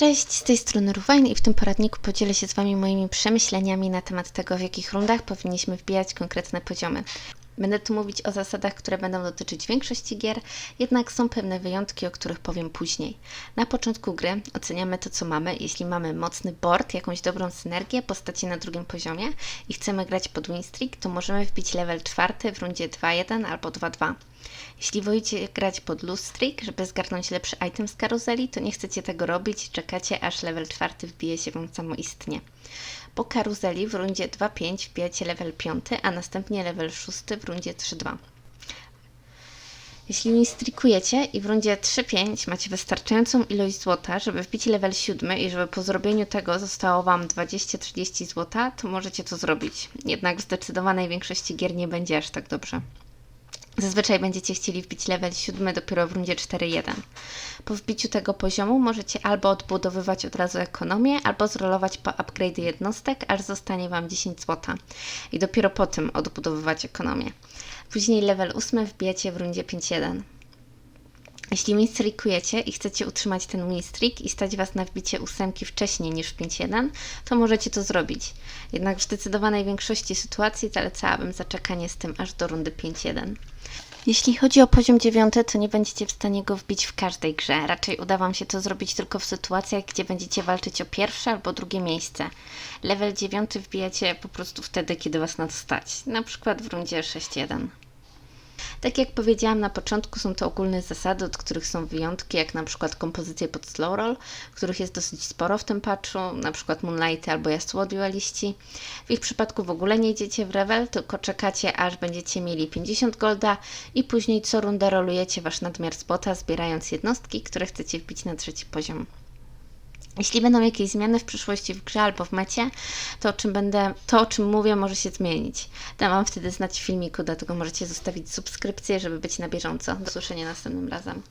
Cześć, z tej strony Ruwain i w tym poradniku podzielę się z Wami moimi przemyśleniami na temat tego, w jakich rundach powinniśmy wbijać konkretne poziomy. Będę tu mówić o zasadach, które będą dotyczyć większości gier, jednak są pewne wyjątki, o których powiem później. Na początku gry oceniamy to, co mamy. Jeśli mamy mocny board, jakąś dobrą synergię, postaci na drugim poziomie i chcemy grać pod win streak, to możemy wbić level czwarty w rundzie 2-1 albo 2-2. Jeśli wolicie grać pod loose streak, żeby zgarnąć lepszy item z karuzeli, to nie chcecie tego robić czekacie, aż level czwarty wbije się Wam samoistnie. Po karuzeli w rundzie 2-5 wbijacie level 5, a następnie level 6 w rundzie 3-2. Jeśli nie strikujecie i w rundzie 3-5 macie wystarczającą ilość złota, żeby wbić level 7 i żeby po zrobieniu tego zostało Wam 20-30 złota, to możecie to zrobić. Jednak w zdecydowanej większości gier nie będzie aż tak dobrze. Zazwyczaj będziecie chcieli wbić level 7 dopiero w rundzie 4-1. Po wbiciu tego poziomu możecie albo odbudowywać od razu ekonomię, albo zrolować po upgrade jednostek, aż zostanie Wam 10 zł. I dopiero potem odbudowywać ekonomię. Później level 8 wbijacie w rundzie 5-1. Jeśli winstreakujecie i chcecie utrzymać ten winstreak i stać Was na wbicie ósemki wcześniej niż w 5.1, to możecie to zrobić. Jednak w zdecydowanej większości sytuacji zalecałabym zaczekanie z tym aż do rundy 5.1. Jeśli chodzi o poziom 9, to nie będziecie w stanie go wbić w każdej grze. Raczej uda Wam się to zrobić tylko w sytuacjach, gdzie będziecie walczyć o pierwsze albo drugie miejsce. Level 9 wbijacie po prostu wtedy, kiedy Was na to stać. Na przykład w rundzie 6.1. Tak jak powiedziałam na początku, są to ogólne zasady, od których są wyjątki, jak na przykład kompozycje pod slow roll, których jest dosyć sporo w tym patchu, na przykład Moonlighty albo Jasło dualiści. W ich przypadku w ogóle nie idziecie w revel, tylko czekacie aż będziecie mieli 50 golda i później co rundę rolujecie wasz nadmiar spota, zbierając jednostki, które chcecie wbić na trzeci poziom. Jeśli będą jakieś zmiany w przyszłości w grze albo w mecie, to o czym będę, to o czym mówię może się zmienić. Dam Wam wtedy znać w filmiku, dlatego możecie zostawić subskrypcję, żeby być na bieżąco. Do usłyszenia następnym razem.